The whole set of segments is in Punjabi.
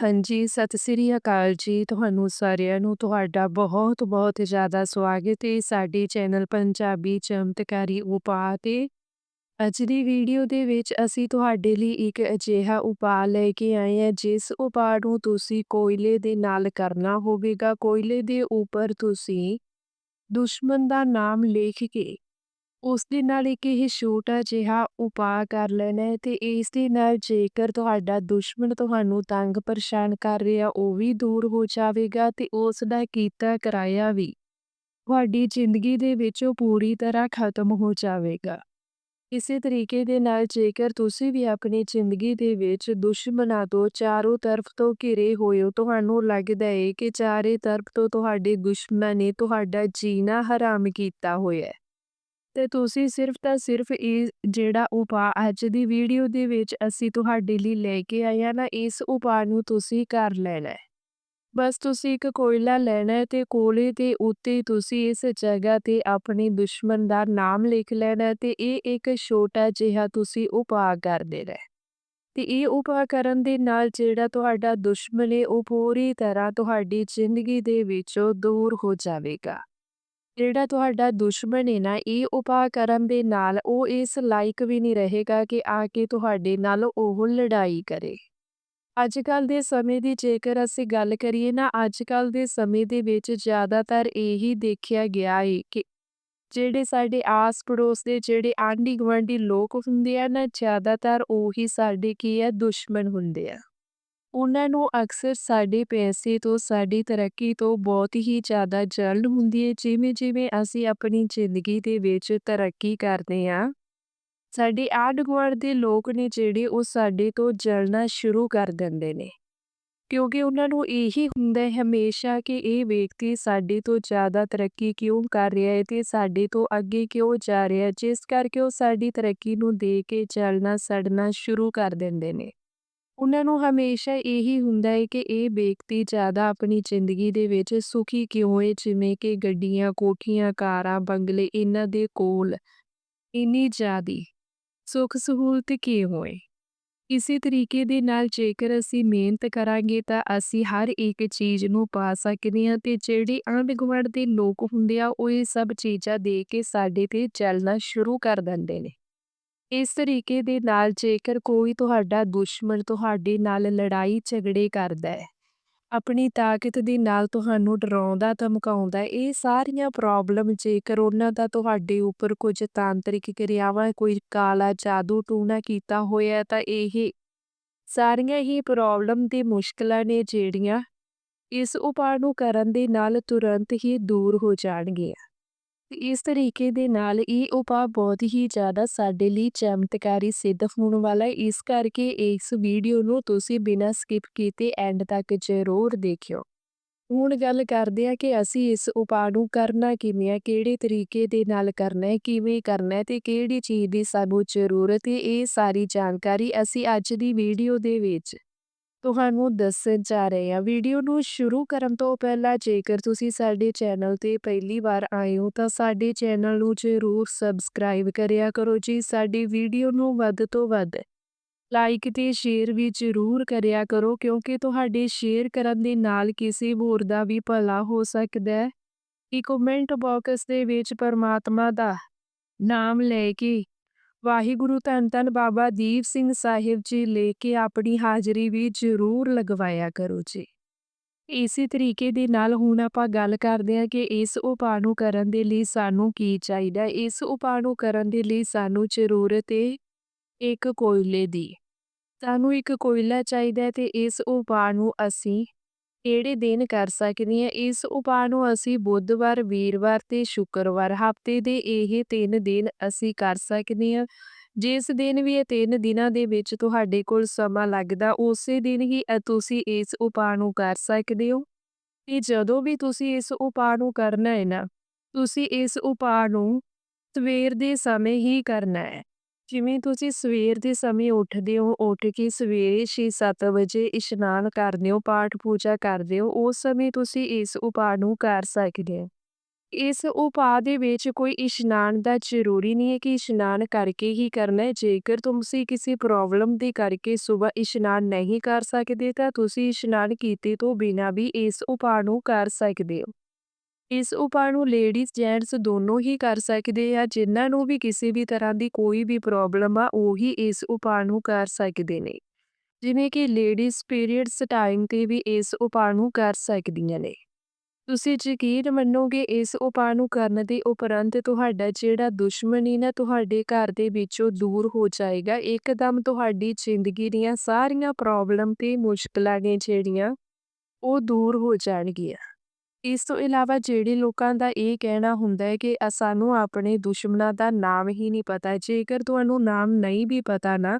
ਹਾਂਜੀ, ਸਤਿ ਸ੍ਰੀ ਅਕਾਲ ਜੀ। ਤੁਹਾਨੂੰ ਸਾਰਿਆਂ ਨੂੰ ਤੁਹਾਡਾ ਬਹੁਤ-ਬਹੁਤ ਜ਼ਿਆਦਾ ਸਵਾਗਤ ਹੈ ਸਾਡੇ ਚੈਨਲ ਪੰਜਾਬੀ ਚਮਤਕਾਰੀ ਉਪਾਅ ਤੇ। ਅੱਜ ਦੀ ਵੀਡੀਓ ਦੇ ਵਿੱਚ ਅਸੀਂ ਤੁਹਾਡੇ ਲਈ ਇੱਕ ਅਜਿਹਾ ਉਪਾਅ ਲੈ ਕੇ ਆਏ ਹਾਂ ਜਿਸ ਉਪਾਅ ਨੂੰ ਤੁਸੀਂ ਕੋਇਲੇ ਦੇ ਨਾਲ ਕਰਨਾ ਹੋਵੇਗਾ। ਕੋਇਲੇ ਦੇ ਉੱਪਰ ਤੁਸੀਂ ਦੁਸ਼ਮਣ ਦਾ ਨਾਮ ਲਿਖ ਕੇ ਉਸ ਦੇ ਨਾਲ ਇੱਕ ਇਹ ਛੋਟਾ ਜਿਹਾ ਉਪਾਅ ਕਰ ਲੈਣਾ ਹੈ ਤੇ ਇਸ ਦੇ ਨਾਲ ਜੇਕਰ ਤੁਹਾਡਾ ਦੁਸ਼ਮਣ ਤੁਹਾਨੂੰ ਤੰਗ ਪਰੇਸ਼ਾਨ ਕਰ ਰਿਹਾ, ਉਹ ਵੀ ਦੂਰ ਹੋ ਜਾਵੇਗਾ ਤੇ ਉਸ ਦਾ ਕੀਤਾ ਕਰਾਇਆ ਵੀ ਤੁਹਾਡੀ ਜ਼ਿੰਦਗੀ ਦੇ ਵਿੱਚੋਂ ਪੂਰੀ ਤਰ੍ਹਾਂ ਖਤਮ ਹੋ ਜਾਵੇਗਾ। ਇਸੇ ਤਰੀਕੇ ਦੇ ਨਾਲ ਜੇਕਰ ਤੁਸੀਂ ਵੀ ਆਪਣੀ ਜ਼ਿੰਦਗੀ ਦੇ ਵਿੱਚ ਦੁਸ਼ਮਣਾਂ ਤੋਂ ਚਾਰੋਂ ਤਰਫ ਤੋਂ ਘਿਰੇ ਹੋਏ ਹੋ, ਤੁਹਾਨੂੰ ਲੱਗਦਾ ਹੈ ਕਿ ਚਾਰੇ ਤਰਫ ਤੋਂ ਤੁਹਾਡੇ ਦੁਸ਼ਮਣਾਂ ਨੇ ਤੁਹਾਡਾ ਜੀਣਾ ਹਰਾਮ ਕੀਤਾ ਹੋਇਆ ਹੈ ਤੇ ਤੁਸੀਂ ਸਿਰਫ ਤਾਂ ਸਿਰਫ ਇਹ ਜਿਹੜਾ ਉਪਾਅ ਅੱਜ ਦੀ ਵੀਡੀਓ ਦੇ ਵਿੱਚ ਅਸੀਂ ਤੁਹਾਡੇ ਲਈ ਲੈ ਕੇ ਆਏ ਹਾਂ ਨਾ, ਇਸ ਉਪਾਅ ਨੂੰ ਤੁਸੀਂ ਕਰ ਲੈਣਾ ਹੈ। ਬਸ ਤੁਸੀਂ ਇੱਕ ਕੋਇਲਾ ਲੈਣਾ ਹੈ ਤੇ ਕੋਲੇ ਦੇ ਉੱਤੇ ਤੁਸੀਂ ਇਸ ਜਗ੍ਹਾ ਤੇ ਆਪਣੇ ਦੁਸ਼ਮਣ ਦਾ ਨਾਮ ਲਿਖ ਲੈਣਾ ਹੈ ਤੇ ਇਹ ਇੱਕ ਛੋਟਾ ਜਿਹਾ ਤੁਸੀਂ ਉਪਾਅ ਕਰ ਦੇਣਾ ਹੈ। ਤੇ ਇਹ ਉਪਾਅ ਕਰਨ ਦੇ ਨਾਲ ਜਿਹੜਾ ਤੁਹਾਡਾ ਦੁਸ਼ਮਣ ਹੈ, ਉਹ ਪੂਰੀ ਤਰ੍ਹਾਂ ਤੁਹਾਡੀ ਜ਼ਿੰਦਗੀ ਦੇ ਵਿੱਚੋਂ ਦੂਰ ਹੋ ਜਾਵੇਗਾ। ਜਿਹੜਾ ਤੁਹਾਡਾ ਦੁਸ਼ਮਣ ਹੈ ਨਾ, ਇਹ ਉਪਾਅ ਕਰਨ ਦੇ ਨਾਲ ਉਹ ਇਸ ਲਾਇਕ ਵੀ ਨਹੀਂ ਰਹੇਗਾ ਕਿ ਆ ਕੇ ਤੁਹਾਡੇ ਨਾਲ ਉਹ ਲੜਾਈ ਕਰੇ। ਅੱਜ ਕੱਲ ਦੇ ਸਮੇਂ ਦੀ ਜੇਕਰ ਅਸੀਂ ਗੱਲ ਕਰੀਏ ਨਾ ਅੱਜ ਕੱਲ ਦੇ ਸਮੇਂ ਦੇ ਵਿੱਚ ਜ਼ਿਆਦਾਤਰ ਇਹੀ ਦੇਖਿਆ ਗਿਆ ਹੈ ਕਿ ਜਿਹੜੇ ਸਾਡੇ ਆਸ ਪੜੋਸ ਦੇ, ਜਿਹੜੇ ਆਂਢੀ ਗੁਆਂਢੀ ਲੋਕ ਹੁੰਦੇ ਆ ਨਾ, ਜ਼ਿਆਦਾਤਰ ਉਹੀ ਸਾਡੇ ਕੀ ਹੈ ਦੁਸ਼ਮਣ ਹੁੰਦੇ ਆ। ਉਹਨਾਂ ਨੂੰ ਅਕਸਰ ਸਾਡੇ ਪੈਸੇ ਤੋਂ, ਸਾਡੀ ਤਰੱਕੀ ਤੋਂ ਬਹੁਤ ਹੀ ਜ਼ਿਆਦਾ ਜਲਨ ਹੁੰਦੀ ਹੈ ਜਿਵੇਂ ਜਿਵੇਂ ਅਸੀਂ ਆਪਣੀ ਜ਼ਿੰਦਗੀ ਦੇ ਵਿੱਚ ਤਰੱਕੀ ਕਰਦੇ ਹਾਂ। ਸਾਡੇ ਆਂਢ ਗੁਆਂਢ ਦੇ ਲੋਕ ਨੇ ਜਿਹੜੇ ਉਹ ਸਾਡੇ ਤੋਂ ਜਲਣਾ ਸ਼ੁਰੂ ਕਰ ਦਿੰਦੇ ਨੇ। ਕਿਉਂਕਿ ਉਹਨਾਂ ਨੂੰ ਇਹੀ ਹੁੰਦਾ ਹੈ ਹਮੇਸ਼ਾ ਕਿ ਇਹ ਵਿਅਕਤੀ ਸਾਡੇ ਤੋਂ ਜ਼ਿਆਦਾ ਤਰੱਕੀ ਕਿਉਂ ਕਰ ਰਿਹਾ ਹੈ ਤੇ ਸਾਡੇ ਤੋਂ ਅੱਗੇ ਕਿਉਂ ਜਾ ਰਿਹਾ ਜਿਸ ਕਰਕੇ ਉਹ ਸਾਡੀ ਤਰੱਕੀ ਨੂੰ ਦੇਖ ਕੇ ਜਲਣਾ ਸੜਨਾ ਸ਼ੁਰੂ ਕਰ ਦਿੰਦੇ ਨੇ। ਉਹਨਾਂ ਨੂੰ ਹਮੇਸ਼ਾ ਇਹੀ ਹੁੰਦਾ ਹੈ ਕਿ ਇਹ ਵਿਅਕਤੀ ਜ਼ਿਆਦਾ ਆਪਣੀ ਜ਼ਿੰਦਗੀ ਦੇ ਵਿੱਚ ਸੁਖੀ ਕਿਉਂ ਹੈ? ਜਿਵੇਂ ਕਿ ਗੱਡੀਆਂ, ਕੋਠੀਆਂ, ਕਾਰਾਂ, ਬੰਗਲੇ ਇਹਨਾਂ ਦੇ ਕੋਲ ਇੰਨੀ ਜ਼ਿਆਦੀ ਸੁੱਖ ਸਹੂਲਤ ਕਿਉਂ ਹੈ? ਇਸੇ ਤਰੀਕੇ ਦੇ ਨਾਲ ਜੇਕਰ ਅਸੀਂ ਮਿਹਨਤ ਕਰਾਂਗੇ ਤਾਂ ਅਸੀਂ ਹਰ ਇੱਕ ਚੀਜ਼ ਨੂੰ ਪਾ ਸਕਦੇ ਹਾਂ ਤੇ ਜਿਹੜੇ ਆਂਢ ਗੁਆਂਢ ਦੇ ਲੋਕ ਹੁੰਦੇ ਆ, ਉਹ ਇਹ ਸਭ ਚੀਜ਼ਾਂ ਦੇ ਕੇ ਸਾਡੇ ਤੇ ਚੱਲਣਾ ਸ਼ੁਰੂ ਕਰ ਦਿੰਦੇ ਨੇ। ਇਸ ਤਰੀਕੇ ਦੇ ਨਾਲ ਜੇਕਰ ਕੋਈ ਤੁਹਾਡਾ ਦੁਸ਼ਮਣ ਤੁਹਾਡੇ ਨਾਲ ਲੜਾਈ ਝਗੜੇ ਕਰਦਾ ਹੈ, ਆਪਣੀ ਤਾਕਤ ਦੇ ਨਾਲ ਤੁਹਾਨੂੰ ਡਰਾਉਂਦਾ, ਧਮਕਾਉਂਦਾ ਇਹ ਸਾਰੀਆਂ ਪ੍ਰੋਬਲਮ ਜੇਕਰ ਉਹਨਾਂ ਦਾ ਤੁਹਾਡੇ ਉੱਪਰ ਕੁਝ ਤਾਂਤਰਿਕ ਕਿਰਿਆਵਾਂ, ਕੋਈ ਕਾਲਾ ਜਾਦੂ ਟੂਣਾ ਕੀਤਾ ਹੋਇਆ ਤਾਂ ਇਹ ਸਾਰੀਆਂ ਹੀ ਪ੍ਰੋਬਲਮ ਤੇ ਮੁਸ਼ਕਲਾਂ ਨੇ ਜਿਹੜੀਆਂ ਇਸ ਉਪਾਅ ਨੂੰ ਕਰਨ ਦੇ ਨਾਲ ਤੁਰੰਤ ਹੀ ਦੂਰ ਹੋ ਜਾਣਗੀਆਂ। ਇਸ ਤਰੀਕੇ ਦੇ ਨਾਲ ਇਹ ਉਪਾਅ ਬਹੁਤ ਹੀ ਜ਼ਿਆਦਾ ਸਾਡੇ ਲਈ ਚਮਤਕਾਰੀ ਸਿੱਧ ਹੋਣ ਵਾਲਾ ਹੈ। ਇਸ ਕਰਕੇ ਇਸ ਵੀਡੀਓ ਨੂੰ ਤੁਸੀਂ ਬਿਨਾਂ ਸਕਿਪ ਕੀਤੇ ਐਂਡ ਤੱਕ ਜ਼ਰੂਰ ਦੇਖਿਓ। ਹੁਣ ਗੱਲ ਕਰਦੇ ਆ ਕਿ ਅਸੀਂ ਇਸ ਉਪਾਅ ਨੂੰ ਕਰਨਾ ਕਿਵੇਂ ਹੈ, ਕਿਹੜੇ ਤਰੀਕੇ ਦੇ ਨਾਲ ਕਰਨਾ ਹੈ, ਕਿਵੇਂ ਕਰਨਾ ਹੈ ਤੇ ਕਿਹੜੀ ਚੀਜ਼ ਦੀ ਸਾਨੂੰ ਜ਼ਰੂਰਤ ਹੈ, ਇਹ ਸਾਰੀ ਜਾਣਕਾਰੀ ਅਸੀਂ ਅੱਜ ਦੀ ਵੀਡੀਓ ਦੇ ਵਿੱਚ ਤੁਹਾਨੂੰ ਦੱਸਣ ਜਾ ਰਹੇ ਹਾਂ ਵੀਡੀਓ ਨੂੰ ਸ਼ੁਰੂ ਕਰਨ ਤੋਂ ਪਹਿਲਾਂ ਜੇਕਰ ਤੁਸੀਂ ਸਾਡੇ ਚੈਨਲ ਤੇ ਪਹਿਲੀ ਵਾਰ ਆਏ ਹੋ ਤਾਂ ਸਾਡੇ ਚੈਨਲ ਨੂੰ ਜ਼ਰੂਰ ਸਬਸਕ੍ਰਾਈਬ ਕਰਿਆ ਕਰੋ ਜੀ। ਸਾਡੀ ਵੀਡੀਓ ਨੂੰ ਵੱਧ ਤੋਂ ਵੱਧ ਲਾਈਕ ਤੇ ਸ਼ੇਅਰ ਵੀ ਜ਼ਰੂਰ ਕਰਿਆ ਕਰੋ ਕਿਉਂਕਿ ਤੁਹਾਡੇ ਸ਼ੇਅਰ ਕਰਨ ਦੇ ਨਾਲ ਕਿਸੇ ਹੋਰ ਦਾ ਵੀ ਭਲਾ ਹੋ ਸਕਦਾ ਹੈ। ਕਿ ਕਮੈਂਟ ਬਾਕਸ ਦੇ ਵਿੱਚ ਪਰਮਾਤਮਾ ਦਾ ਨਾਮ ਲੈ ਕੇ ਵਾਹਿਗੁਰੂ ਧੰਨ ਧੰਨ ਬਾਬਾ ਦੀਪ ਸਿੰਘ ਸਾਹਿਬ ਜੀ ਲੈ ਕੇ ਆਪਣੀ ਹਾਜ਼ਰੀ ਵੀ ਜ਼ਰੂਰ ਲਗਵਾਇਆ ਕਰੋ ਜੀ। ਇਸੇ ਤਰੀਕੇ ਦੇ ਨਾਲ ਹੁਣ ਆਪਾਂ ਗੱਲ ਕਰਦੇ ਹਾਂ ਕਿ ਇਸ ਉਪਾਅ ਨੂੰ ਕਰਨ ਦੇ ਲਈ ਸਾਨੂੰ ਕੀ ਚਾਹੀਦਾ ਇਸ ਉਪਾਅ ਨੂੰ ਕਰਨ ਦੇ ਲਈ ਸਾਨੂੰ ਜ਼ਰੂਰਤ ਹੈ ਇੱਕ ਕੋਇਲੇ ਦੀ। ਸਾਨੂੰ ਇੱਕ ਕੋਇਲਾ ਚਾਹੀਦਾ ਹੈ ਤੇ ਇਸ ਉਪਾਅ ਨੂੰ ਅਸੀਂ ਕਿਹੜੇ ਦਿਨ ਕਰ ਸਕਦੇ ਹਾਂ? ਇਸ ਉਪਾਅ ਨੂੰ ਅਸੀਂ ਬੁੱਧਵਾਰ, ਵੀਰਵਾਰ ਤੇ ਸ਼ੁੱਕਰਵਾਰ ਹਫ਼ਤੇ ਦੇ ਇਹ ਤਿੰਨ ਦਿਨ ਅਸੀਂ ਕਰ ਸਕਦੇ ਹਾਂ। ਜਿਸ ਦਿਨ ਵੀ ਇਹ ਤਿੰਨ ਦਿਨਾਂ ਦੇ ਵਿੱਚ ਤੁਹਾਡੇ ਕੋਲ ਸਮਾਂ ਲੱਗਦਾ, ਉਸੇ ਦਿਨ ਹੀ ਤੁਸੀਂ ਇਸ ਉਪਾਅ ਨੂੰ ਕਰ ਸਕਦੇ ਹੋ। ਤੇ ਜਦੋਂ ਵੀ ਤੁਸੀਂ ਇਸ ਉਪਾਅ ਨੂੰ ਕਰਨਾ ਹੈ ਨਾ, ਤੁਸੀਂ ਇਸ ਉਪਾਅ ਨੂੰ ਸਵੇਰ ਦੇ ਸਮੇਂ ਹੀ ਕਰਨਾ ਹੈ। ਜਿਵੇਂ ਤੁਸੀਂ ਸਵੇਰ ਦੇ ਸਮੇਂ ਉੱਠਦੇ ਹੋ, ਉੱਠ ਕੇ ਸਵੇਰੇ 6-7 ਵਜੇ ਇਸ਼ਨਾਨ ਕਰਦੇ ਹੋ ਪਾਠ ਪੂਜਾ ਕਰਦੇ ਹੋ ਉਸ ਸਮੇਂ ਤੁਸੀਂ ਇਸ ਉਪਾਅ ਨੂੰ ਕਰ ਸਕਦੇ ਹੋ ਇਸ ਉਪਾਅ ਦੇ ਵਿੱਚ ਕੋਈ ਇਸ਼ਨਾਨ ਦਾ ਜ਼ਰੂਰੀ ਨਹੀਂ ਹੈ ਕਿ ਇਸ਼ਨਾਨ ਕਰਕੇ ਹੀ ਕਰਨਾ ਹੈ। ਜੇਕਰ ਤੁਸੀਂ ਕਿਸੇ ਪ੍ਰੋਬਲਮ ਦੇ ਕਰਕੇ ਸੁਬਹ ਇਸ਼ਨਾਨ ਨਹੀਂ ਕਰ ਸਕਦੇ, ਤਾਂ ਤੁਸੀਂ ਇਸ਼ਨਾਨ ਕੀਤੇ ਤੋਂ ਬਿਨਾਂ ਵੀ ਇਸ ਉਪਾਅ ਨੂੰ ਕਰ ਸਕਦੇ ਹੋ। ਇਸ ਉਪਾਅ ਨੂੰ ਲੇਡੀਜ਼ ਜੈਂਟਸ ਦੋਨੋਂ ਹੀ ਕਰ ਸਕਦੇ ਆ, ਜਿਨ੍ਹਾਂ ਨੂੰ ਵੀ ਕਿਸੇ ਵੀ ਤਰ੍ਹਾਂ ਦੀ ਕੋਈ ਵੀ ਪ੍ਰੋਬਲਮ ਆ, ਉਹੀ ਇਸ ਉਪਾਅ ਨੂੰ ਕਰ ਸਕਦੇ ਨੇ। ਜਿਵੇਂ ਕਿ ਲੇਡੀਜ਼ ਪੀਰੀਅਡਸ ਟਾਈਮ ਤੇ ਵੀ ਇਸ ਉਪਾਅ ਨੂੰ ਕਰ ਸਕਦੀਆਂ ਨੇ। ਤੁਸੀਂ ਯਕੀਨ ਮੰਨੋਗੇ ਇਸ ਉਪਾਅ ਨੂੰ ਕਰਨ ਦੇ ਉਪਰੰਤ ਤੁਹਾਡਾ ਜਿਹੜਾ ਦੁਸ਼ਮਣੀ ਨਾ ਤੁਹਾਡੇ ਘਰ ਦੇ ਵਿੱਚੋਂ ਦੂਰ ਹੋ ਜਾਏਗਾ। ਇੱਕਦਮ ਤੁਹਾਡੀ ਜ਼ਿੰਦਗੀ ਦੀਆਂ ਸਾਰੀਆਂ ਪ੍ਰੋਬਲਮ ਤੇ ਮੁਸ਼ਕਲਾਂ ਨੇ ਜਿਹੜੀਆਂ, ਉਹ ਦੂਰ ਹੋ ਜਾਣਗੀਆਂ। ਇਸ ਤੋਂ ਇਲਾਵਾ ਜਿਹੜੇ ਲੋਕਾਂ ਦਾ ਇਹ ਕਹਿਣਾ ਹੁੰਦਾ ਹੈ ਕਿ ਸਾਨੂੰ ਆਪਣੇ ਦੁਸ਼ਮਣਾਂ ਦਾ ਨਾਮ ਹੀ ਨਹੀਂ ਪਤਾ, ਜੇਕਰ ਤੁਹਾਨੂੰ ਨਾਮ ਨਹੀਂ ਵੀ ਪਤਾ ਨਾ,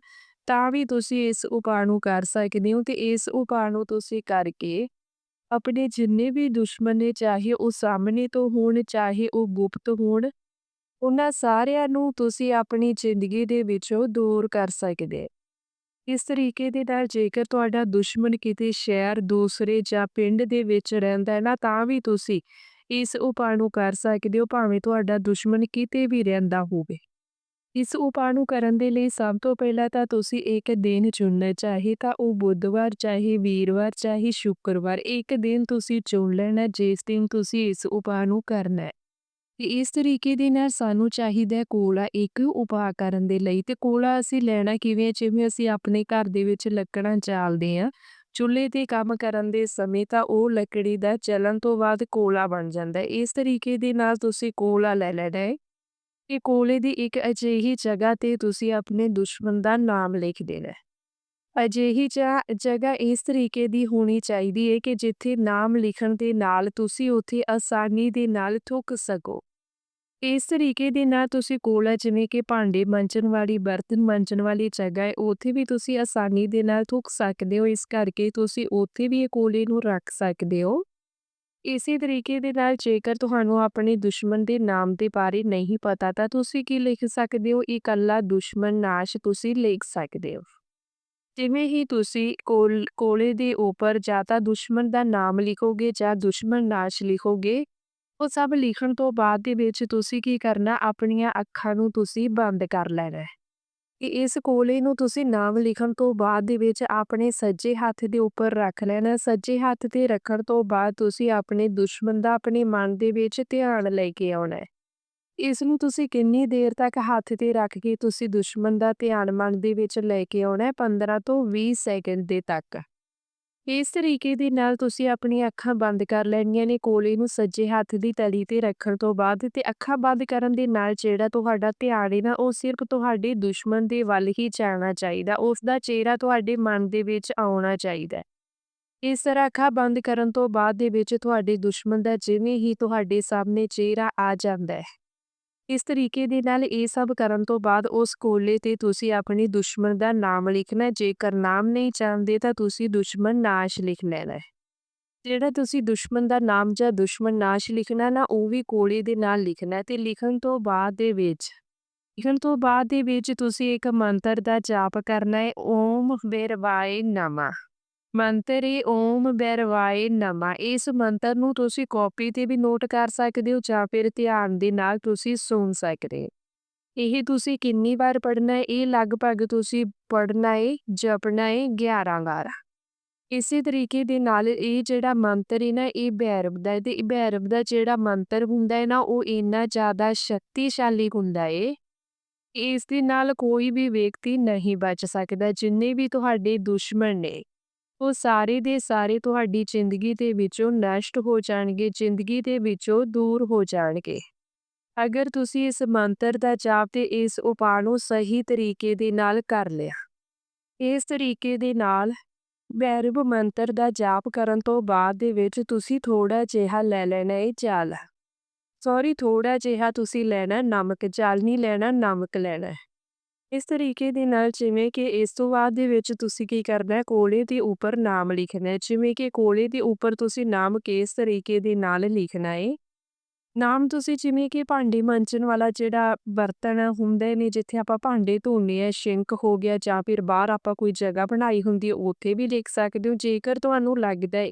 ਤਾਂ ਵੀ ਤੁਸੀਂ ਇਸ ਉਪਾਅ ਨੂੰ ਕਰ ਸਕਦੇ ਹੋ ਤੇ ਇਸ ਉਪਾਅ ਨੂੰ ਤੁਸੀਂ ਕਰਕੇ ਆਪਣੇ ਜਿੰਨੇ ਵੀ ਦੁਸ਼ਮਣ ਨੇ, ਚਾਹੇ ਉਹ ਸਾਹਮਣੇ ਤੋਂ ਹੋਣ, ਚਾਹੇ ਉਹ ਗੁਪਤ ਹੋਣ, ਉਹਨਾਂ ਸਾਰਿਆਂ ਨੂੰ ਤੁਸੀਂ ਆਪਣੀ ਜ਼ਿੰਦਗੀ ਦੇ ਵਿੱਚੋਂ ਦੂਰ ਕਰ ਸਕਦੇ ਇਸ ਤਰੀਕੇ ਦੇ ਨਾਲ ਜੇਕਰ ਤੁਹਾਡਾ ਦੁਸ਼ਮਣ ਕਿਤੇ ਸ਼ਹਿਰ, ਦੂਸਰੇ ਜਾਂ ਪਿੰਡ ਦੇ ਵਿੱਚ ਰਹਿੰਦਾ ਹੈ ਨਾ, ਤਾਂ ਵੀ ਤੁਸੀਂ ਇਸ ਉਪਾਅ ਨੂੰ ਕਰ ਸਕਦੇ ਹੋ, ਭਾਵੇਂ ਤੁਹਾਡਾ ਦੁਸ਼ਮਣ ਕਿਤੇ ਵੀ ਰਹਿੰਦਾ ਹੋਵੇ। ਇਸ ਉਪਾਅ ਨੂੰ ਕਰਨ ਦੇ ਲਈ ਸਭ ਤੋਂ ਪਹਿਲਾਂ ਤਾਂ ਤੁਸੀਂ ਇੱਕ ਦਿਨ ਚੁਣਨਾ, ਚਾਹੇ ਤਾਂ ਉਹ ਬੁੱਧਵਾਰ, ਚਾਹੇ ਵੀਰਵਾਰ, ਚਾਹੇ ਸ਼ੁੱਕਰਵਾਰ, ਇੱਕ ਦਿਨ ਤੁਸੀਂ ਚੁਣ ਲੈਣਾ, ਜਿਸ ਦਿਨ ਤੁਸੀਂ ਇਸ ਉਪਾਅ ਨੂੰ ਕਰਨਾ ਹੈ। ਤੇ ਇਸ ਤਰੀਕੇ ਦੇ ਨਾਲ ਸਾਨੂੰ ਚਾਹੀਦਾ ਹੈ ਕੋਲਾ ਇੱਕ ਉਪਾਅ ਕਰਨ ਦੇ ਲਈ ਤੇ ਕੋਲਾ ਅਸੀਂ ਲੈਣਾ ਕਿਵੇਂ ਜਿਵੇਂ ਅਸੀਂ ਆਪਣੇ ਘਰ ਦੇ ਵਿੱਚ ਲੱਕੜਾਂ ਚਾਲਦੇ ਆ ਚੁੱਲ੍ਹੇ ਤੇ ਕੰਮ ਕਰਨ ਦੇ ਸਮੇਂ ਤਾਂ ਉਹ ਲੱਕੜੀ ਦਾ ਚਲਣ ਤੋਂ ਬਾਅਦ ਕੋਲਾ ਬਣ ਜਾਂਦਾ ਹੈ। ਇਸ ਤਰੀਕੇ ਦੇ ਨਾਲ ਤੁਸੀਂ ਕੋਲਾ ਲੈ ਲੈਣਾ ਹੈ ਤੇ ਕੋਲੇ ਦੀ ਇੱਕ ਅਜਿਹੀ ਜਗ੍ਹਾ ਤੇ ਤੁਸੀਂ ਆਪਣੇ ਦੁਸ਼ਮਣ ਦਾ ਨਾਮ ਲਿਖ ਦੇਣਾ ਹੈ। ਅਜਿਹੀ ਜਗ੍ਹਾ ਇਸ ਤਰੀਕੇ ਦੀ ਹੋਣੀ ਚਾਹੀਦੀ ਹੈ ਕਿ ਜਿੱਥੇ ਨਾਮ ਲਿਖਣ ਦੇ ਨਾਲ ਤੁਸੀਂ ਉੱਥੇ ਆਸਾਨੀ ਦੇ ਨਾਲ ਥੁੱਕ ਸਕੋ। ਇਸ ਤਰੀਕੇ ਦੇ ਨਾਲ ਤੁਸੀਂ ਕੋਲ ਹੈ ਜਿਵੇਂ ਕਿ ਭਾਂਡੇ ਮਾਂਜਣ ਵਾਲੀ, ਬਰਤਨ ਮਾਂਜਣ ਵਾਲੀ ਜਗ੍ਹਾ ਹੈ, ਉੱਥੇ ਵੀ ਤੁਸੀਂ ਆਸਾਨੀ ਦੇ ਨਾਲ ਥੁੱਕ ਸਕਦੇ ਹੋ, ਇਸ ਕਰਕੇ ਤੁਸੀਂ ਉੱਥੇ ਵੀ ਇਹ ਕੋਲੇ ਨੂੰ ਰੱਖ ਸਕਦੇ ਹੋ। ਇਸੇ ਤਰੀਕੇ ਦੇ ਨਾਲ ਜੇਕਰ ਤੁਹਾਨੂੰ ਆਪਣੇ ਦੁਸ਼ਮਣ ਦੇ ਨਾਮ ਦੇ ਬਾਰੇ ਨਹੀਂ ਪਤਾ, ਤਾਂ ਤੁਸੀਂ ਕੀ ਲਿਖ ਸਕਦੇ ਹੋ? ਇਕੱਲਾ ਦੁਸ਼ਮਣ ਨਾਸ਼ ਤੁਸੀਂ ਲਿਖ ਸਕਦੇ ਹੋ। ਜਿਵੇਂ ਹੀ ਤੁਸੀਂ ਕੋਲ, ਕੋਲੇ ਦੇ ਉੱਪਰ ਜਾਂ ਤਾਂ ਦੁਸ਼ਮਣ ਦਾ ਨਾਮ ਲਿਖੋਗੇ ਜਾਂ ਦੁਸ਼ਮਣ ਨਾਸ਼ ਲਿਖੋਗੇ ਉਹ ਸਭ ਲਿਖਣ ਤੋਂ ਬਾਅਦ ਦੇ ਵਿੱਚ ਤੁਸੀਂ ਕੀ ਕਰਨਾ, ਆਪਣੀਆਂ ਅੱਖਾਂ ਨੂੰ ਤੁਸੀਂ ਬੰਦ ਕਰ ਲੈਣਾ। ਕਿ ਇਸ ਕੋਲੇ ਨੂੰ ਤੁਸੀਂ ਨਾਮ ਲਿਖਣ ਤੋਂ ਬਾਅਦ ਦੇ ਵਿੱਚ ਆਪਣੇ ਸੱਜੇ ਹੱਥ ਦੇ ਉੱਪਰ ਰੱਖ ਲੈਣਾ। ਸੱਜੇ ਹੱਥ ਤੇ ਰੱਖਣ ਤੋਂ ਬਾਅਦ ਤੁਸੀਂ ਆਪਣੇ ਦੁਸ਼ਮਣ ਦਾ ਆਪਣੇ ਮਨ ਦੇ ਵਿੱਚ ਧਿਆਨ ਲੈ ਕੇ ਆਉਣਾ। ਹੈ ਇਸ ਨੂੰ ਤੁਸੀਂ ਕਿੰਨੀ ਦੇਰ ਤੱਕ ਹੱਥ ਤੇ ਰੱਖ ਕੇ ਤੁਸੀਂ ਦੁਸ਼ਮਣ ਦਾ ਧਿਆਨ ਮਨ ਦੇ ਵਿੱਚ ਲੈ ਕੇ ਆਉਣਾ? ਹੈ 15 ਤੋਂ 20 ਸੈਕਿੰਡ ਦੇ ਤੱਕ। ਇਸ ਤਰੀਕੇ ਦੇ ਨਾਲ ਤੁਸੀਂ ਆਪਣੀਆਂ ਅੱਖਾਂ ਬੰਦ ਕਰ ਲੈਣੀਆਂ ਨੇ, ਕੋਲੇ ਨੂੰ ਸੱਜੇ ਹੱਥ ਦੀ ਤਲੀ ਤੇ ਰੱਖਣ ਤੋਂ ਬਾਅਦ ਤੇ ਅੱਖਾਂ ਬੰਦ ਕਰਨ ਦੇ ਨਾਲ ਜਿਹੜਾ ਤੁਹਾਡਾ ਧਿਆਨ ਹੈ ਨਾ, ਉਹ ਸਿਰਫ ਤੁਹਾਡੇ ਦੁਸ਼ਮਣ ਦੇ ਵੱਲ ਹੀ ਜਾਣਾ ਚਾਹੀਦਾ ਉਸ ਦਾ ਚਿਹਰਾ ਤੁਹਾਡੇ ਮਨ ਦੇ ਵਿੱਚ ਆਉਣਾ ਚਾਹੀਦਾ ਇਸ ਤਰ੍ਹਾਂ ਅੱਖਾਂ ਬੰਦ ਕਰਨ ਤੋਂ ਬਾਅਦ ਦੇ ਵਿੱਚ ਤੁਹਾਡੇ ਦੁਸ਼ਮਣ ਦਾ ਜਿਵੇਂ ਹੀ ਤੁਹਾਡੇ ਸਾਹਮਣੇ ਚਿਹਰਾ ਆ ਜਾਂਦਾ ਹੈ। ਇਸ ਤਰੀਕੇ ਦੇ ਨਾਲ ਇਹ ਸਭ ਕਰਨ ਤੋਂ ਬਾਅਦ ਉਸ ਕੋਲੇ ਤੇ ਤੁਸੀਂ ਆਪਣੇ ਦੁਸ਼ਮਣ ਦਾ ਨਾਮ ਲਿਖਣਾ ਜੇਕਰ ਨਾਮ ਨਹੀਂ ਜਾਣਦੇ ਤਾਂ ਤੁਸੀਂ ਦੁਸ਼ਮਣ ਨਾਸ਼ ਲਿਖ ਲੈਣਾ ਹੈ। ਜਿਹੜਾ ਤੁਸੀਂ ਦੁਸ਼ਮਣ ਦਾ ਨਾਮ ਜਾਂ ਦੁਸ਼ਮਣ ਨਾਸ਼ ਲਿਖਣਾ ਨਾ, ਉਹ ਵੀ ਕੋਲੇ ਦੇ ਨਾਲ ਲਿਖਣਾ ਤੇ ਲਿਖਣ ਤੋਂ ਬਾਅਦ ਦੇ ਵਿੱਚ, ਲਿਖਣ ਤੋਂ ਬਾਅਦ ਦੇ ਵਿੱਚ ਤੁਸੀਂ ਇੱਕ ਮੰਤਰ ਦਾ ਜਾਪ ਕਰਨਾ ਹੈ। ਓਮ ਵੇਰਵਾਏ ਨਮਾ। ਮੰਤਰ ਏ, ਓਮ ਬੈਰਵਾਏ ਨਮਾ। ਇਸ ਮੰਤਰ ਨੂੰ ਤੁਸੀਂ ਕਾਪੀ ਤੇ ਵੀ ਨੋਟ ਕਰ ਸਕਦੇ ਹੋ ਜਾਂ ਫਿਰ ਧਿਆਨ ਦੇ ਨਾਲ ਤੁਸੀਂ ਸੁਣ ਸਕਦੇ ਇਹ ਤੁਸੀਂ ਕਿੰਨੀ ਵਾਰ ਪੜ੍ਹਨਾ ਹੈ ਇਹ ਲਗਭਗ ਤੁਸੀਂ ਪੜ੍ਹਨਾ ਹੈ ਜਪਣਾ ਹੈ 11 ਵਾਰ। ਇਸੇ ਤਰੀਕੇ ਦੇ ਨਾਲ ਇਹ ਜਿਹੜਾ ਮੰਤਰ ਹੈ ਨਾ, ਇਹ ਭੈਰਵ ਦਾ ਤੇ ਭੈਰਵ ਦਾ ਜਿਹੜਾ ਮੰਤਰ ਹੁੰਦਾ ਹੈ ਨਾ, ਉਹ ਇੰਨਾ ਜ਼ਿਆਦਾ ਸ਼ਕਤੀਸ਼ਾਲੀ ਹੁੰਦਾ ਹੈ ਇਸ ਦੇ ਨਾਲ ਕੋਈ ਵੀ ਵਿਅਕਤੀ ਨਹੀਂ ਬਚ ਸਕਦਾ, ਜਿੰਨੇ ਵੀ ਤੁਹਾਡੇ ਦੁਸ਼ਮਣ ਨੇ। ਉਹ ਸਾਰੇ ਦੇ ਸਾਰੇ ਤੁਹਾਡੀ ਜ਼ਿੰਦਗੀ ਦੇ ਵਿੱਚੋਂ ਨਸ਼ਟ ਹੋ ਜਾਣਗੇ, ਜ਼ਿੰਦਗੀ ਦੇ ਵਿੱਚੋਂ ਦੂਰ ਹੋ ਜਾਣਗੇ। ਅਗਰ ਤੁਸੀਂ ਇਸ ਮੰਤਰ ਦਾ ਜਾਪ ਤੇ ਇਸ ਉਪਾਅ ਨੂੰ ਸਹੀ ਤਰੀਕੇ ਦੇ ਨਾਲ ਕਰ ਲਿਆ, ਇਸ ਤਰੀਕੇ ਦੇ ਨਾਲ ਭੈਰਵ ਮੰਤਰ ਦਾ ਜਾਪ ਕਰਨ ਤੋਂ ਬਾਅਦ ਦੇ ਵਿੱਚ ਤੁਸੀਂ ਥੋੜਾ ਜਿਹਾ ਲੈ ਲੈਣਾ ਹੈ ਚਾਲ ਸੌਰੀ ਥੋੜਾ ਜਿਹਾ ਤੁਸੀਂ ਲੈਣਾ ਨਮਕ, ਜਲ ਨਹੀਂ ਲੈਣਾ, ਨਮਕ ਲੈਣਾ। ਇਸ ਤਰੀਕੇ ਦੇ ਨਾਲ ਜਿਵੇਂ ਕਿ ਇਸ ਤੋਂ ਬਾਅਦ ਦੇ ਵਿੱਚ ਤੁਸੀਂ ਕੀ ਕਰਨਾ ਹੈ, ਕੋਲੇ ਦੇ ਉੱਪਰ ਨਾਮ ਲਿਖਣਾ ਹੈ। ਜਿਵੇਂ ਕਿ ਕੋਲੇ ਦੇ ਉੱਪਰ ਤੁਸੀਂ ਨਾਮ ਕਿਸ ਤਰੀਕੇ ਦੇ ਨਾਲ ਲਿਖਣਾ ਹੈ ਨਾਮ ਤੁਸੀਂ ਜਿਵੇਂ ਕਿ ਭਾਂਡੇ ਮਾਂਜਣ ਵਾਲਾ ਜਿਹੜਾ ਬਰਤਨ ਹੁੰਦੇ ਨੇ, ਜਿੱਥੇ ਆਪਾਂ ਭਾਂਡੇ ਧੋਣੇ ਆ ਸ਼ਿੰਕ ਹੋ ਗਿਆ ਜਾਂ ਫਿਰ ਬਾਹਰ ਆਪਾਂ ਕੋਈ ਜਗ੍ਹਾ ਬਣਾਈ ਹੁੰਦੀ ਹੈ, ਉੱਥੇ ਵੀ ਲਿਖ ਸਕਦੇ ਹੋ। ਜੇਕਰ ਤੁਹਾਨੂੰ ਲੱਗਦਾ ਹੈ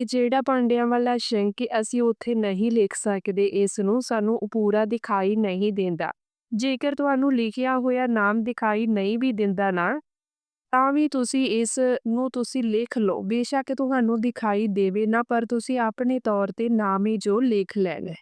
ਕਿ ਜਿਹੜਾ ਭਾਂਡਿਆਂ ਵਾਲਾ ਸ਼ਿੰਕ ਅਸੀਂ ਉੱਥੇ ਨਹੀਂ ਲਿਖ ਸਕਦੇ, ਇਸ ਨੂੰ ਸਾਨੂੰ ਪੂਰਾ ਦਿਖਾਈ ਨਹੀਂ ਦਿੰਦਾ। ਜੇਕਰ ਤੁਹਾਨੂੰ ਲਿਖਿਆ ਹੋਇਆ ਨਾਮ ਦਿਖਾਈ ਨਹੀਂ ਵੀ ਦਿੰਦਾ ਨਾ, ਤਾਂ ਵੀ ਤੁਸੀਂ ਇਸ ਨੂੰ ਤੁਸੀਂ ਲਿਖ ਲਓ। ਬੇਸ਼ੱਕ ਤੁਹਾਨੂੰ ਦਿਖਾਈ ਦੇਵੇ ਨਾ, ਪਰ ਤੁਸੀਂ ਆਪਣੇ ਤੌਰ ਤੇ ਨਾਮ ਹੀ ਜੋ ਲਿਖ ਲੈਣਾ।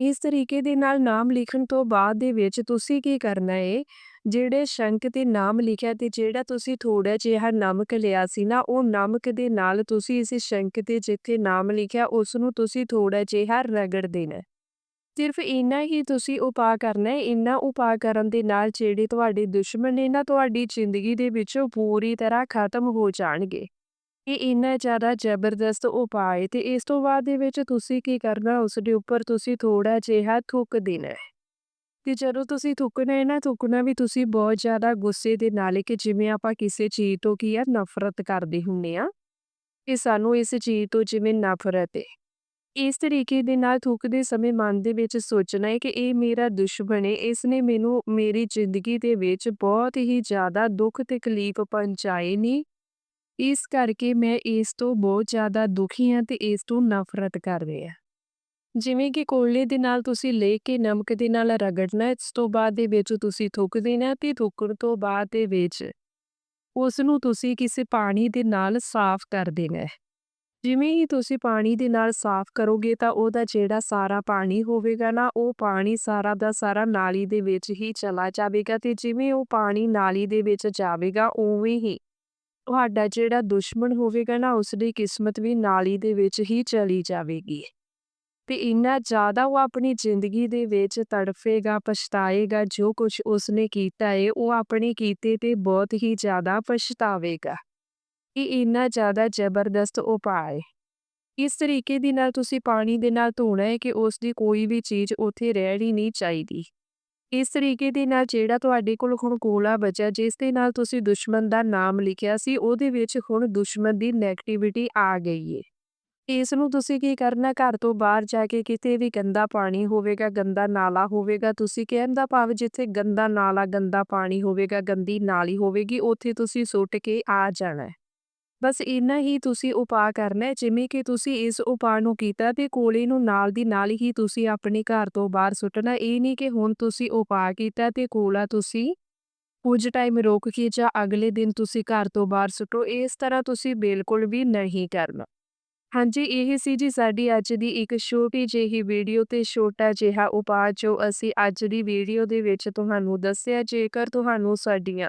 ਇਸ ਤਰੀਕੇ ਦੇ ਨਾਲ ਨਾਮ ਲਿਖਣ ਤੋਂ ਬਾਅਦ ਦੇ ਵਿੱਚ ਤੁਸੀਂ ਕੀ ਕਰਨਾ ਹੈ ਜਿਹੜੇ ਸ਼ੰਕ ਤੇ ਨਾਮ ਲਿਖਿਆ ਤੇ ਜਿਹੜਾ ਤੁਸੀਂ ਥੋੜਾ ਜਿਹਾ ਨਮਕ ਲਿਆ ਸੀ ਨਾ, ਉਹ ਨਮਕ ਦੇ ਨਾਲ ਤੁਸੀਂ ਇਸ ਸ਼ੰਕ ਤੇ ਜਿੱਥੇ ਨਾਮ ਲਿਖਿਆ, ਉਸ ਨੂੰ ਤੁਸੀਂ ਥੋੜਾ ਜਿਹਾ ਰਗੜ ਦੇਣਾ। ਸਿਰਫ ਇੰਨਾ ਹੀ ਤੁਸੀਂ ਉਪਾਅ ਕਰਨਾ ਹੈ, ਇੰਨਾ ਉਪਾਅ ਕਰਨ ਦੇ ਨਾਲ ਜਿਹੜੇ ਤੁਹਾਡੇ ਦੁਸ਼ਮਣ ਨੇ ਨਾ ਤੁਹਾਡੀ ਜ਼ਿੰਦਗੀ ਦੇ ਵਿੱਚੋਂ ਪੂਰੀ ਤਰ੍ਹਾਂ ਖਤਮ ਹੋ ਜਾਣਗੇ। ਇਹ ਇੰਨਾ ਜ਼ਿਆਦਾ ਜ਼ਬਰਦਸਤ ਉਪਾਅ ਹੈ ਤੇ ਇਸ ਤੋਂ ਬਾਅਦ ਦੇ ਵਿੱਚ ਤੁਸੀਂ ਕੀ ਕਰਨਾ, ਉਸ ਦੇ ਉੱਪਰ ਤੁਸੀਂ ਥੋੜਾ ਜਿਹਾ ਥੁੱਕ ਦੇਣਾ ਹੈ। ਤੇ ਜਦੋਂ ਤੁਸੀਂ ਥੁੱਕਣਾ ਹੈ ਨਾ, ਥੁੱਕਣਾ ਵੀ ਤੁਸੀਂ ਬਹੁਤ ਜ਼ਿਆਦਾ ਗੁੱਸੇ ਦੇ ਨਾਲ ਕਿ ਜਿਵੇਂ ਆਪਾਂ ਕਿਸੇ ਚੀਜ਼ ਤੋਂ ਕੀ ਆ, ਨਫ਼ਰਤ ਕਰਦੇ ਹੁੰਨੇ ਆ ਕਿ ਸਾਨੂੰ ਇਸ ਚੀਜ਼ ਤੋਂ ਜਿਵੇਂ ਨਫ਼ਰਤ ਹੈ। ਇਸ ਤਰੀਕੇ ਦੇ ਨਾਲ ਥੁੱਕਦੇ ਸਮੇਂ ਮਨ ਦੇ ਵਿੱਚ ਸੋਚਣਾ ਹੈ ਕਿ ਇਹ ਮੇਰਾ ਦੁਸ਼ਮਣ ਹੈ, ਇਸ ਨੇ ਮੈਨੂੰ ਮੇਰੀ ਜ਼ਿੰਦਗੀ ਦੇ ਵਿੱਚ ਬਹੁਤ ਹੀ ਜ਼ਿਆਦਾ ਦੁੱਖ ਤਕਲੀਫ ਪਹੁੰਚਾਏ ਨੇ। ਇਸ ਕਰਕੇ ਮੈਂ ਇਸ ਤੋਂ ਬਹੁਤ ਜ਼ਿਆਦਾ ਦੁਖੀ ਹਾਂ ਤੇ ਇਸ ਤੋਂ ਨਫ਼ਰਤ ਕਰ ਰਿਹਾ ਜਿਵੇਂ ਕਿ ਕੋਲੇ ਦੇ ਨਾਲ ਤੁਸੀਂ ਲੈ ਕੇ ਨਮਕ ਦੇ ਨਾਲ ਰਗੜਨਾ, ਇਸ ਤੋਂ ਬਾਅਦ ਦੇ ਵਿੱਚ ਤੁਸੀਂ ਥੁੱਕ ਦੇਣਾ ਤੇ ਥੁੱਕਣ ਤੋਂ ਬਾਅਦ ਦੇ ਵਿੱਚ ਉਸ ਨੂੰ ਤੁਸੀਂ ਕਿਸੇ ਪਾਣੀ ਦੇ ਨਾਲ ਸਾਫ਼ ਕਰ ਦੇਣਾ ਹੈ। ਜਿਵੇਂ ਹੀ ਤੁਸੀਂ ਪਾਣੀ ਦੇ ਨਾਲ ਸਾਫ਼ ਕਰੋਗੇ ਤਾਂ ਉਹਦਾ ਜਿਹੜਾ ਸਾਰਾ ਪਾਣੀ ਹੋਵੇਗਾ ਨਾ, ਉਹ ਪਾਣੀ ਸਾਰਾ ਦਾ ਸਾਰਾ ਨਾਲੀ ਦੇ ਵਿੱਚ ਹੀ ਚਲਾ ਜਾਵੇਗਾ ਤੇ ਜਿਵੇਂ ਉਹ ਪਾਣੀ ਨਾਲੀ ਦੇ ਵਿੱਚ ਜਾਵੇਗਾ, ਉਵੇਂ ਹੀ ਤੁਹਾਡਾ ਜਿਹੜਾ ਦੁਸ਼ਮਣ ਹੋਵੇਗਾ ਨਾ ਉਸ ਦੀ ਕਿਸਮਤ ਵੀ ਨਾਲੀ ਦੇ ਵਿੱਚ ਹੀ ਚਲੀ ਜਾਵੇਗੀ। ਤੇ ਇੰਨਾ ਜ਼ਿਆਦਾ ਉਹ ਆਪਣੀ ਜ਼ਿੰਦਗੀ ਦੇ ਵਿੱਚ ਤੜਫੇਗਾ, ਪਛਤਾਏਗਾ, ਜੋ ਕੁਝ ਉਸਨੇ ਕੀਤਾ ਹੈ ਉਹ ਆਪਣੇ ਕੀਤੇ ਤੇ ਬਹੁਤ ਹੀ ਜ਼ਿਆਦਾ ਪਛਤਾਵੇਗਾ। ਇਹ ਇੰਨਾ ਜ਼ਿਆਦਾ ਜ਼ਬਰਦਸਤ ਉਪਾਅ ਹੈ ਇਸ ਤਰੀਕੇ ਦੇ ਨਾਲ ਤੁਸੀਂ ਪਾਣੀ ਦੇ ਨਾਲ ਧੋਣਾ ਹੈ ਕਿ ਉਸ ਦੀ ਕੋਈ ਵੀ ਚੀਜ਼ ਉੱਥੇ ਰਹਿਣੀ ਨਹੀਂ ਚਾਹੀਦੀ। ਇਸ ਤਰੀਕੇ ਦੇ ਨਾਲ ਜਿਹੜਾ ਤੁਹਾਡੇ ਕੋਲ ਹੁਣ ਕੋਲਾ ਬਚਿਆ, ਜਿਸ ਦੇ ਨਾਲ ਤੁਸੀਂ ਦੁਸ਼ਮਣ ਦਾ ਨਾਮ ਲਿਖਿਆ ਸੀ, ਉਹਦੇ ਵਿੱਚ ਹੁਣ ਦੁਸ਼ਮਣ ਦੀ ਨੈਗੇਟਿਵਿਟੀ ਆ ਗਈ ਹੈ ਇਸ ਨੂੰ ਤੁਸੀਂ ਕੀ ਕਰਨਾ, ਘਰ ਤੋਂ ਬਾਹਰ ਜਾ ਕੇ ਕਿਤੇ ਵੀ ਗੰਦਾ ਪਾਣੀ ਹੋਵੇਗਾ, ਗੰਦਾ ਨਾਲਾ ਹੋਵੇਗਾ, ਤੁਸੀਂ ਕਹਿਣ ਦਾ ਭਾਵ ਜਿੱਥੇ ਗੰਦਾ ਨਾਲਾ, ਗੰਦਾ ਪਾਣੀ ਹੋਵੇਗਾ, ਗੰਦੀ ਨਾਲੀ ਹੋਵੇਗੀ, ਉੱਥੇ ਤੁਸੀਂ ਸੁੱਟ ਕੇ ਆ ਜਾਣਾ। ਬਸ ਇੰਨਾ ਹੀ ਤੁਸੀਂ ਉਪਾਅ ਕਰਨਾ ਹੈ, ਜਿਵੇਂ ਕਿ ਤੁਸੀਂ ਇਸ ਉਪਾਅ ਨੂੰ ਕੀਤਾ ਤੇ ਕੋਲੇ ਨੂੰ ਨਾਲ ਦੀ ਨਾਲ ਹੀ ਤੁਸੀਂ ਆਪਣੇ ਘਰ ਤੋਂ ਬਾਹਰ ਸੁੱਟਣਾ, ਇਹ ਨਹੀਂ ਕਿ ਹੁਣ ਤੁਸੀਂ ਉਪਾਅ ਕੀਤਾ ਤੇ ਕੋਲਾ ਤੁਸੀਂ ਕੁਝ ਟਾਈਮ ਰੋਕ ਕੇ ਜਾਂ ਅਗਲੇ ਦਿਨ ਤੁਸੀਂ ਘਰ ਤੋਂ ਬਾਹਰ ਸੁੱਟੋ, ਇਸ ਤਰ੍ਹਾਂ ਤੁਸੀਂ ਬਿਲਕੁਲ ਵੀ ਨਹੀਂ ਕਰਨਾ। ਹਾਂਜੀ, ਇਹ ਸੀ ਜੀ ਸਾਡੀ ਅੱਜ ਦੀ ਇੱਕ ਛੋਟੀ ਜਿਹੀ ਵੀਡੀਓ ਤੇ ਛੋਟਾ ਜਿਹਾ ਉਪਾਅ ਜੋ ਅਸੀਂ ਅੱਜ ਦੀ ਵੀਡੀਓ ਦੇ ਵਿੱਚ ਤੁਹਾਨੂੰ ਦੱਸਿਆ, ਜੇਕਰ ਤੁਹਾਨੂੰ ਸਾਡੀਆਂ